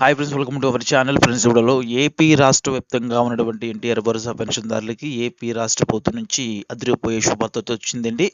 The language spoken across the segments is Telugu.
Hi friends welcome to our channel friends వీడియోలో ఏపీ రాష్ట్ర వ్యాప్తంగా ఉన్నటువంటి ఎన్టీఆర్ వరుస పెన్షన్దారులకి ఏపీ రాష్ట్ర ప్రభుత్వం నుంచి అదిరిపోయే శుభార్త వచ్చిందండి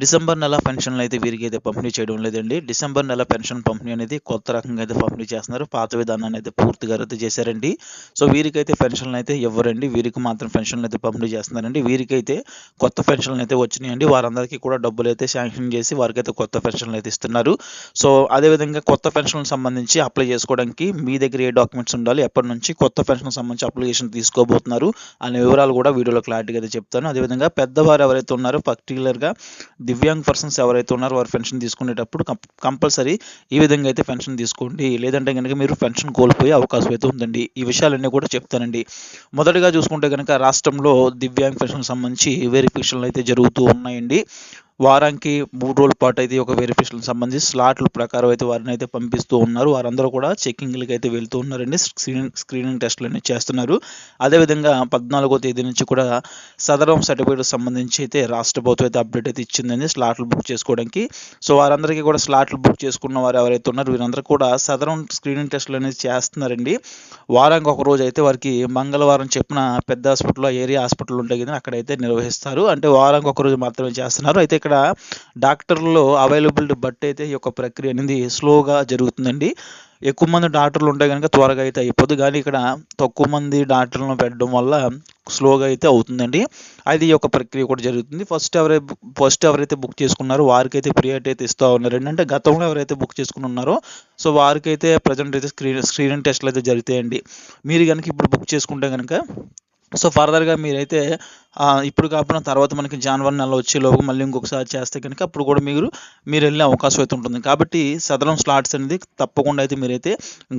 డిసెంబర్ నెల పెన్షన్లు అయితే వీరికి అయితే పంపిణీ చేయడం లేదండి. డిసెంబర్ నెల పెన్షన్ పంపిణీ అనేది కొత్త రకంగా అయితే పంపిణీ చేస్తున్నారు. పాత విధానాన్ని అయితే పూర్తిగా రద్దు చేశారండి. సో వీరికైతే పెన్షన్లు అయితే ఇవ్వరండి. వీరికి మాత్రం పెన్షన్లు అయితే పంపిణీ చేస్తున్నారండి. వీరికైతే కొత్త పెన్షన్లు అయితే వచ్చినాయండి. వారందరికీ కూడా డబ్బులు అయితే శాంక్షన్ చేసి వారికైతే కొత్త పెన్షన్లు అయితే ఇస్తున్నారు. సో అదేవిధంగా కొత్త పెన్షన్లకు సంబంధించి అప్లై చేసుకోవడానికి మీ దగ్గర ఏ డాక్యుమెంట్స్ ఉండాలి ఎప్పటి నుంచి కొత్త పెన్షన్కి సంబంధించి అప్లికేషన్ తీసుకోబోతున్నారు అనే వివరాలు కూడా వీడియోలో క్లారిటీగా అయితే చెప్తాను. అదేవిధంగా పెద్దవారు ఎవరైతే ఉన్నారో పర్టికులర్గా దివ్యాంగ్ పర్సన్స్ ఎవరైతే ఉన్నారో వారు పెన్షన్ తీసుకునేటప్పుడు కంపల్సరీ ఈ విధంగా అయితే పెన్షన్ తీసుకోండి. లేదంటే కనుక మీరు పెన్షన్ కోల్పోయే అవకాశం అయితే ఉందండి. ఈ విషయాలన్నీ కూడా చెప్తానండి. మొదటగా చూసుకుంటే కనుక రాష్ట్రంలో దివ్యాంగ్ పెన్షన్ సంబంధించి వెరిఫికేషన్లు అయితే జరుగుతూ ఉన్నాయండి. వారానికి మూడు రోజుల పాటు అయితే ఒక వెరిఫికేషన్ సంబంధించి స్లాట్ల ప్రకారం అయితే వారిని అయితే పంపిస్తూ ఉన్నారు. వారందరూ కూడా చెక్కింగ్లకి అయితే వెళ్తూ ఉన్నారండి. స్క్రీనింగ్ స్క్రీనింగ్ టెస్ట్లు అనేవి చేస్తున్నారు. అదేవిధంగా పద్నాలుగో తేదీ నుంచి కూడా సదరం సర్టిఫికేట్ సంబంధించి అయితే రాష్ట్ర ప్రభుత్వం అయితే అప్డేట్ అయితే ఇచ్చిందండి స్లాట్లు బుక్ చేసుకోవడానికి. సో వారందరికీ కూడా స్లాట్లు బుక్ చేసుకున్న వారు ఎవరైతే ఉన్నారో వీరందరూ కూడా సదరం స్క్రీనింగ్ టెస్ట్లు అనేది చేస్తున్నారండి. వారానికి ఒక రోజు అయితే వారికి మంగళవారం చెప్పిన పెద్ద హాస్పిటల్ ఏరియా హాస్పిటల్ ఉంటాయి కదా అక్కడైతే నిర్వహిస్తారు. అంటే వారానికి ఒక రోజు మాత్రమే చేస్తున్నారు. అయితే ఇక్కడ డాక్టర్లలో అవైలబిలిటీ బట్టి అయితే ఈ యొక్క ప్రక్రియ అనేది స్లోగా జరుగుతుందండి. ఎక్కువ మంది డాక్టర్లు ఉంటే కనుక త్వరగా అయితే అయిపోద్ది. కానీ ఇక్కడ తక్కువ మంది డాక్టర్లను పెట్టడం వల్ల స్లోగా అయితే అవుతుందండి. అది ఈ యొక్క ప్రక్రియ కూడా జరుగుతుంది. ఫస్ట్ ఎవరైతే ఫస్ట్ ఎవరైతే బుక్ చేసుకున్నారో వారికైతే ప్రియారిటీ అయితే ఇస్తూ ఉన్నారు ఏంటంటే గతంలో ఎవరైతే బుక్ చేసుకుని ఉన్నారో సో వారికైతే ప్రజెంట్ అయితే స్క్రీన్ స్క్రీనింగ్ టెస్ట్లు అయితే జరుగుతాయండి. మీరు కనుక ఇప్పుడు బుక్ చేసుకుంటే కనుక సో ఫర్దర్గా మీరైతే ఇప్పుడు కాకుండా తర్వాత మనకి జనవరి నెల వచ్చేలోపు మళ్ళీ ఇంకొకసారి చేస్తే కనుక అప్పుడు కూడా మీరు మీరు వెళ్ళే అవకాశం అయితే ఉంటుంది. కాబట్టి సదరం స్లాట్స్ అనేది తప్పకుండా అయితే మీరైతే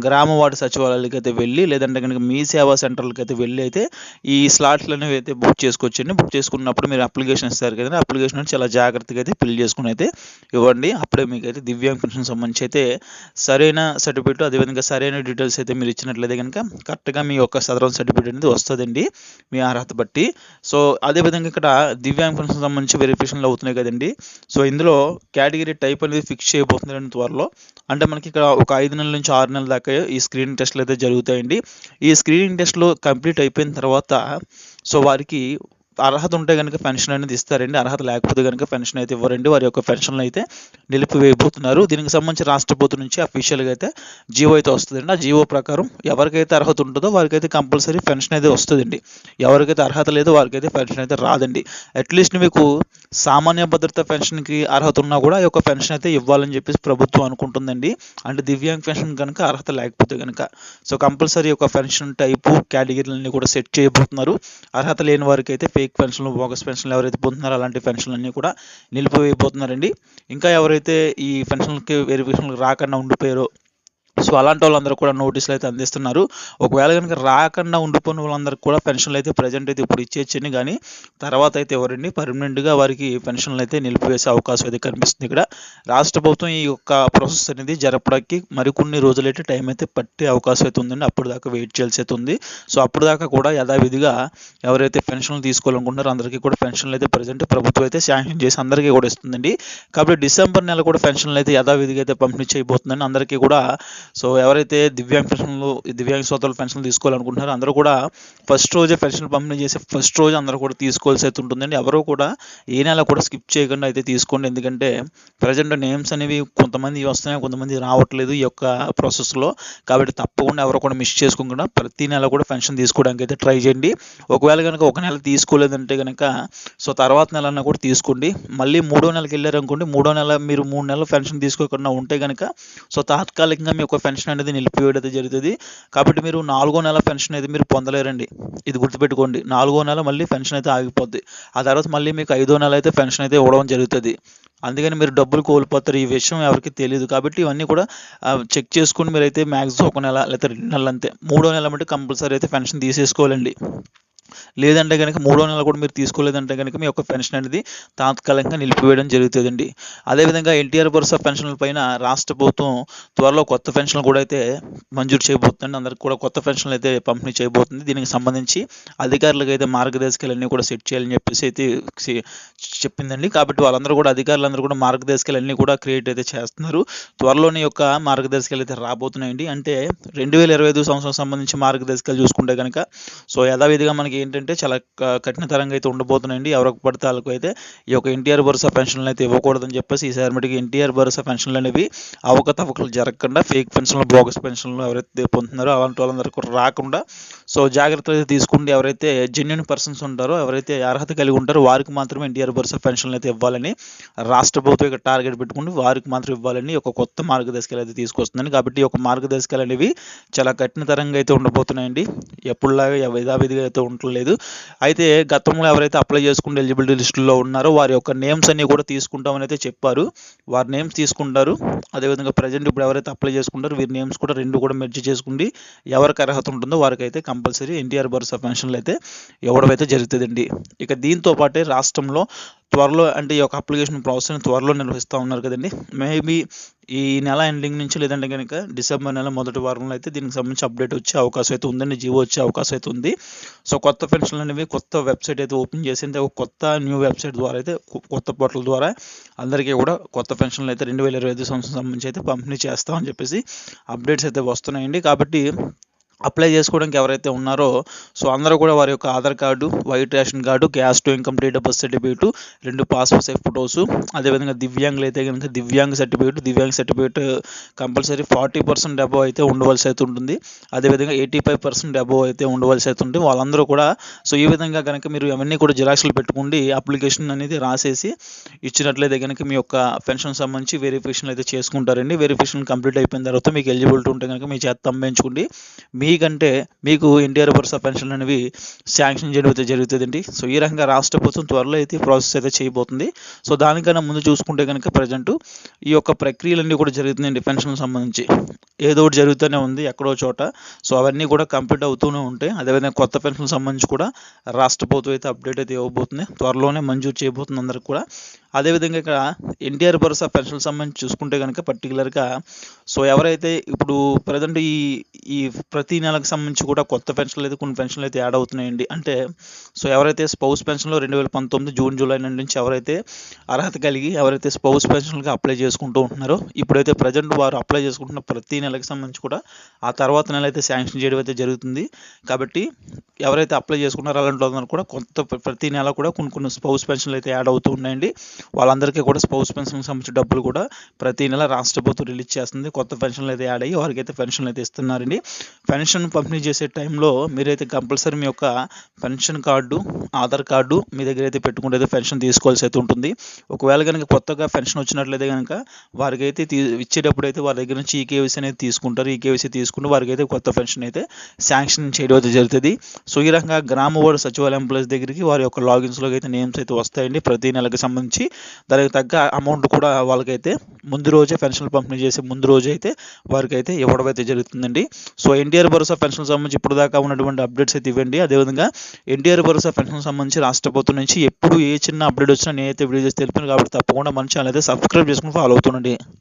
గ్రామ వార్డు సచివాలయాలకి అయితే వెళ్ళి లేదంటే కనుక మీ సేవా సెంటర్లకి అయితే వెళ్ళి అయితే ఈ స్లాట్లు అనేవి అయితే బుక్ చేసుకోవచ్చండి. బుక్ చేసుకున్నప్పుడు మీరు అప్లికేషన్ ఇస్తారు కదా అప్లికేషన్ చాలా జాగ్రత్తగా అయితే ఫిల్ చేసుకుని అయితే ఇవ్వండి. అప్పుడే మీకు అయితే దివ్యాంగ్ పెన్షన్ సంబంధించి అయితే సరైన సర్టిఫికేట్ అదేవిధంగా సరైన డీటెయిల్స్ అయితే మీరు ఇచ్చినట్లయితే కనుక కరెక్ట్గా మీ యొక్క సదరం సర్టిఫికేట్ అనేది వస్తుందండి. మీ అర్హత బట్టి. సో అదేవిధంగా ఇక్కడ దివ్యాంగులకు సంబంధించి వెరిఫికేషన్లు అవుతున్నాయి కదండి. సో ఇందులో కేటగిరీ టైప్ అనేది ఫిక్స్ చేయబోతున్నారండి త్వరలో. అంటే మనకి ఇక్కడ ఒక ఐదు నెలల నుంచి ఆరు నెలల దాకా ఈ స్క్రీనింగ్ టెస్ట్లు అయితే జరుగుతాయండి. ఈ స్క్రీనింగ్ టెస్ట్లు కంప్లీట్ అయిపోయిన తర్వాత సో వారికి అర్హత ఉంటే కనుక పెన్షన్ అనేది ఇస్తారండి. అర్హత లేకపోతే కనుక పెన్షన్ అయితే ఇవ్వరండి. వారి యొక్క పెన్షన్లు అయితే నిలిపివేయబోతున్నారు. దీనికి సంబంధించి రాష్ట్ర ప్రభుత్వం నుంచి అఫీషియల్గా అయితే జీవో అయితే వస్తుందండి. ఆ జీవో ప్రకారం ఎవరికైతే అర్హత ఉంటుందో వారికైతే కంపల్సరీ పెన్షన్ అయితే వస్తుందండి. ఎవరికైతే అర్హత లేదో వారికైతే పెన్షన్ అయితే రాదండి. అట్లీస్ట్ మీకు సామాన్య భద్రత పెన్షన్కి అర్హత ఉన్నా కూడా ఈ యొక్క పెన్షన్ అయితే ఇవ్వాలని చెప్పేసి ప్రభుత్వం అనుకుంటుందండి. అంటే దివ్యాంగ్ పెన్షన్ కనుక అర్హత లేకపోతే కనుక సో కంపల్సరీ ఒక పెన్షన్ టైపు కేటగిరీలన్నీ కూడా సెట్ చేయబోతున్నారు. అర్హత లేని వారికి అయితే ఫేక్ పెన్షన్లు బోగస్ పెన్షన్లు ఎవరైతే పొందుతున్నారో అలాంటి పెన్షన్లన్నీ కూడా నిలిపివేయబోతున్నారండి. ఇంకా ఎవరైతే ఈ పెన్షన్లకి వెరిఫికేషన్లకు రాకుండా ఉండిపోయారో సో అలాంటి వాళ్ళందరూ కూడా నోటీసులు అయితే అందిస్తున్నారు. ఒకవేళ కనుక రాకుండా ఉండిపోయిన వాళ్ళందరికీ కూడా పెన్షన్లు అయితే ప్రజెంట్ అయితే ఇప్పుడు ఇచ్చేయచ్చని కానీ తర్వాత అయితే ఎవరండి పర్మనెంట్గా వారికి పెన్షన్లు అయితే నిలిపివేసే అవకాశం అయితే కనిపిస్తుంది ఇక్కడ. రాష్ట్ర ప్రభుత్వం ఈ యొక్క ప్రాసెస్ అనేది జరపడానికి మరికొన్ని రోజులైతే టైం అయితే పట్టే అవకాశం అయితే ఉందండి. అప్పుడు దాకా వెయిట్ చేయాల్సి అయితే ఉంది. సో అప్పుడు దాకా కూడా యథావిధిగా ఎవరైతే పెన్షన్లు తీసుకోవాలనుకుంటున్నారో అందరికీ కూడా పెన్షన్లు అయితే ప్రజెంట్ ప్రభుత్వం అయితే శాంక్షన్ చేసి అందరికీ కూడా ఇస్తుందండి. కాబట్టి డిసెంబర్ నెల కూడా పెన్షన్లు అయితే యథావిధిగా అయితే పంపిణీ చేయబోతుందని అందరికీ కూడా సో ఎవరైతే దివ్యాంగ పెన్షన్లు దివ్యాంగ సోదరులు పెన్షన్లు తీసుకోవాలనుకుంటున్నారో అందరూ కూడా ఫస్ట్ రోజే పెన్షన్ పంపిణీ చేసి ఫస్ట్ రోజు అందరూ కూడా తీసుకోవాల్సి అయితే ఉంటుందండి. ఎవరూ కూడా ఏ నెల కూడా స్కిప్ చేయకుండా అయితే తీసుకోండి. ఎందుకంటే ప్రజెంట్ నేమ్స్ అనేవి కొంతమంది వస్తున్నాయి కొంతమంది రావట్లేదు ఈ యొక్క ప్రాసెస్లో. కాబట్టి తప్పకుండా ఎవరు కూడా మిస్ చేసుకోకుండా ప్రతి నెల కూడా పెన్షన్ తీసుకోవడానికి అయితే ట్రై చేయండి. ఒకవేళ కనుక ఒక నెల తీసుకోలేదంటే కనుక సో తర్వాత నెల కూడా తీసుకోండి. మళ్ళీ మూడో నెలకి వెళ్ళారనుకోండి మూడో నెల మీరు మూడు నెలలు పెన్షన్ తీసుకోకుండా ఉంటే కనుక సో తాత్కాలికంగా మీ యొక్క పెన్షన్ అనేది నిలిపివేయడం అయితే జరుగుతుంది. కాబట్టి మీరు నాలుగో నెల పెన్షన్ అయితే మీరు పొందలేరండి. ఇది గుర్తుపెట్టుకోండి. నాలుగో నెల మళ్ళీ పెన్షన్ అయితే ఆగిపోద్ది. ఆ తర్వాత మళ్ళీ మీకు ఐదో నెల అయితే పెన్షన్ అయితే ఇవ్వడం జరుగుతుంది. అందుకని మీరు డబ్బులు కోల్పోతారు. ఈ విషయం ఎవరికి తెలియదు కాబట్టి ఇవన్నీ కూడా చెక్ చేసుకుని మీరైతే మ్యాక్సిమం ఒక నెల లేకపోతే రెండు నెలలు అంతే. మూడో నెల అంటే కంపల్సరీ అయితే పెన్షన్ తీసేసుకోవాలండి. లేదంటే కనుక మూడో నెల కూడా మీరు తీసుకోలేదంటే కనుక మీ యొక్క పెన్షన్ అనేది తాత్కాలికంగా నిలిపివేయడం జరుగుతుందండి. అదేవిధంగా ఎన్టీఆర్ భరోసా పెన్షన్ల పైన రాష్ట్ర ప్రభుత్వం త్వరలో కొత్త పెన్షన్లు కూడా అయితే మంజూరు చేయబోతుందండి. అందరికి కూడా కొత్త పెన్షన్లు అయితే పంపిణీ చేయబోతుంది. దీనికి సంబంధించి అధికారులకు అయితే మార్గదర్శకాలన్నీ కూడా సెట్ చేయాలని చెప్పేసి అయితే చెప్పిందండి. కాబట్టి వాళ్ళందరూ కూడా అధికారులందరూ కూడా మార్గదర్శకాలన్నీ కూడా క్రియేట్ అయితే చేస్తున్నారు. త్వరలోనే యొక్క మార్గదర్శకాలు అయితే రాబోతున్నాయండి. అంటే రెండు వేల ఇరవై ఐదు సంవత్సరం సంబంధించి మార్గదర్శకాలు చూసుకుంటే కనుక సో యథావిధిగా మనకి ఏంటంటే చాలా కఠినతరంగా అయితే ఉండబోతున్నాయండి. ఎవరికి పడితే వాళ్ళకు అయితే ఈ యొక్క ఎన్టీఆర్ భరోసా పెన్షన్లు అయితే ఇవ్వకూడదని చెప్పేసి ఈసారి మటుకు ఎన్టీఆర్ భరోసా పెన్షన్లు అనేవి అవకతవకలు జరగకుండా ఫేక్ పెన్షన్లు బోగస్ పెన్షన్లు ఎవరైతే పొందుతున్నారో అలాంటి వాళ్ళందరికీ రాకుండా సో జాగ్రత్తలు అయితే తీసుకుంటే ఎవరైతే జెన్యున్ పర్సన్స్ ఉంటారో ఎవరైతే అర్హత కలిగి ఉంటారో వారికి మాత్రమే ఎన్టీఆర్ భరోసా పెన్షన్లు అయితే ఇవ్వాలని రాష్ట్ర ప్రభుత్వం యొక్క టార్గెట్ పెట్టుకుని వారికి మాత్రం ఇవ్వాలని ఒక కొత్త మార్గదర్శకాలు అయితే తీసుకొస్తుందని కాబట్టి ఈ యొక్క మార్గదర్శకాలు అనేవి చాలా కఠినతరంగా అయితే ఉండబోతున్నాయండి. ఎప్పుడులాగా ఎవ- యథావిధిగా అయితే ఉండలేదు. అయితే గతంలో ఎవరైతే అప్లై చేసుకుని ఎలిజిబిలిటీ లిస్టులో ఉన్నారో వారి యొక్క నేమ్స్ అన్ని కూడా తీసుకుంటామని అయితే చెప్పారు. వారి నేమ్స్ తీసుకుంటారు. అదేవిధంగా ప్రజెంట్ ఇప్పుడు ఎవరైతే అప్లై చేసుకుంటారో వీరి నేమ్స్ కూడా రెండు కూడా మెర్జ్ చేసుకుండి ఎవరికి అర్హత ఉంటుందో వారికి అయితే కంపల్సరీ ఎన్టీఆర్ భరోసా పెన్షన్లు అయితే ఇవ్వడమైతే జరుగుతుందండి. ఇక దీంతో పాటే రాష్ట్రంలో త్వరలో అంటే ఈ యొక్క అప్లికేషన్ ప్రాసెస్ త్వరలో నిర్వహిస్తూ ఉన్నారు కదండి. మేబీ ఈ నెల ఎండింగ్ నుంచి లేదంటే కనుక డిసెంబర్ నెల మొదటి వారంలో అయితే దీనికి సంబంధించి అప్డేట్ వచ్చే అవకాశం అయితే ఉందండి. జీవో వచ్చే అవకాశం అయితే ఉంది. సో కొత్త పెన్షన్లు అనేవి కొత్త వెబ్సైట్ అయితే ఓపెన్ చేసింది. ఒక కొత్త న్యూ వెబ్సైట్ ద్వారా అయితే కొత్త పోర్టల్ ద్వారా అందరికీ కూడా కొత్త పెన్షన్లు అయితే రెండు వేల ఇరవై ఐదు సంవత్సరం సంబంధించి అయితే పంపిణీ చేస్తామని చెప్పేసి అప్డేట్స్ అయితే వస్తున్నాయండి. కాబట్టి అప్లై చేసుకోవడానికి ఎవరైతే ఉన్నారో సో అందరూ కూడా వారి యొక్క Aadhaar card white ration card gas to income date birth certificate రెండు పాస్పోర్ట్ సైజ్ ఫొటోస్ అదేవిధంగా దివ్యాంగులు అయితే కనుక దివ్యాంగ సర్టిఫికేట్ దివ్యాంగ certificate compulsory forty percent above అయితే ఉండవలసి అయితే ఉంటుంది. అదేవిధంగా ఎయిటీ ఫైవ్ పర్సెంట్ అబవ్ అయితే ఉండవలసి అయితే ఉంటుంది. వాళ్ళందరూ కూడా సో ఈ విధంగా కనుక మీరు అవన్నీ కూడా జిరాక్స్లు పెట్టుకుండి అప్లికేషన్ అనేది రాసేసి ఇచ్చినట్లయితే కనుక మీ యొక్క పెన్షన్ సంబంధించి వెరిఫికేషన్ అయితే చేసుకుంటారండి. వెరిఫికేషన్ కంప్లీట్ అయిపోయిన తర్వాత మీకు ఎలిజిబిలిటీ ఉంటే కనుక మీ చేత పంపించుకోండి మీకంటే మీకు ఎన్టీఆర్ భరోసా పెన్షన్ అనేవి శాంక్షన్ చేయడం అయితే జరుగుతుందండి. సో ఈ రకంగా రాష్ట్ర ప్రభుత్వం త్వరలో అయితే ప్రాసెస్ అయితే చేయబోతుంది. సో దానికన్నా ముందు చూసుకుంటే కనుక ప్రజెంట్ ఈ యొక్క ప్రక్రియలన్నీ కూడా జరుగుతుందండి పెన్షన్ సంబంధించి. ఏదో ఒకటి జరుగుతూనే ఉంది ఎక్కడో చోట. సో అవన్నీ కూడా కంప్లీట్ అవుతూనే ఉంటాయి అదేవిధంగా కొత్త పెన్షన్ సంబంధించి కూడా రాష్ట్ర ప్రభుత్వం అయితే అప్డేట్ అయితే ఇవ్వబోతుంది. త్వరలోనే మంజూరు చేయబోతుంది అందరికి కూడా. అదేవిధంగా ఇక్కడ ఎన్టీఆర్ భరోసా పెన్షన్ సంబంధించి చూసుకుంటే కనుక పర్టికులర్గా సో ఎవరైతే ఇప్పుడు ప్రజెంట్ ఈ ఈ ప్రతి నెలకు సంబంధించి కూడా కొత్త పెన్షన్లు అయితే కొన్ని పెన్షన్లు అయితే యాడ్ అవుతున్నాయండి. అంటే సో ఎవరైతే స్పౌస్ పెన్షన్లో రెండు వేల పంతొమ్మిది జూన్ జూలై నుంచి ఎవరైతే అర్హత కలిగి ఎవరైతే స్పౌస్ పెన్షన్కి అప్లై చేసుకుంటూ ఉంటున్నారో ఇప్పుడైతే ప్రజెంట్ వారు అప్లై చేసుకుంటున్న ప్రతి నెలకు సంబంధించి కూడా ఆ తర్వాత నెల అయితే శాంక్షన్ చేయడం అయితే జరుగుతుంది. కాబట్టి ఎవరైతే అప్లై చేసుకున్నారో అలాంటి వాళ్ళందరూ కూడా కొంత ప్రతి నెల కూడా కొన్ని కొన్ని స్పౌస్ పెన్షన్లు అయితే యాడ్ అవుతూ ఉన్నాయండి. వాళ్ళందరికీ కూడా స్పౌస్ పెన్షన్ సంబంధించిన డబ్బులు కూడా ప్రతి నెల రాష్ట్ర ప్రభుత్వం రిలీజ్ చేస్తుంది. కొత్త పెన్షన్లు అయితే యాడ్ అయ్యి వారికి అయితే పెన్షన్లు అయితే ఇస్తున్నారండి. పెన్షన్ పంపిణీ చేసే టైంలో మీరైతే కంపల్సరీ మీ యొక్క పెన్షన్ కార్డు ఆధార్ కార్డు మీ దగ్గర అయితే పెట్టుకుంటే అయితే పెన్షన్ తీసుకోవాల్సి అయితే ఉంటుంది. ఒకవేళ కనుక కొత్తగా పెన్షన్ వచ్చినట్లయితే కనుక వారికి అయితే తీ ఇచ్చేటప్పుడు అయితే వారి దగ్గర నుంచి ఈకేవీసీ అనేది తీసుకుంటారు. ఈకేవీసీ తీసుకుని వారికి అయితే కొత్త పెన్షన్ అయితే శాంక్షన్ చేయడం అయితే జరుగుతుంది. సో ఈ రకంగా గ్రామ వార్డు సచివాలయం ప్లేస్ దగ్గరికి వారి యొక్క లాగిన్స్లోకి అయితే నేమ్స్ అయితే వస్తాయండి. ప్రతి నెలకు సంబంధించి దానికి తగ్గ అమౌంట్ కూడా వాళ్ళకైతే ముందు రోజే పెన్షన్లు పంపిణీ చేసే ముందు రోజు అయితే వారికి అయితే ఇవ్వడం అయితే జరుగుతుందండి. సో ఎన్టీఆర్ భరోసా పెన్షన్ సంబంధించి ఇప్పుడు దాకా ఉన్నటువంటి అప్డేట్స్ అయితే ఇవ్వండి. అదేవిధంగా ఎన్టీఆర్ భరోసా పెన్షన్ సంబంధించి రాష్ట్ర ప్రభుత్వం నుంచి ఎప్పుడు ఏ చిన్న అప్డేట్ వచ్చినా నేనైతే వీడియో చేసి తెలిపాను కాబట్టి తప్పకుండా మన ఛానల్ అయితే సబ్స్క్రైబ్ చేసుకుని ఫాలో అవుతుండండి.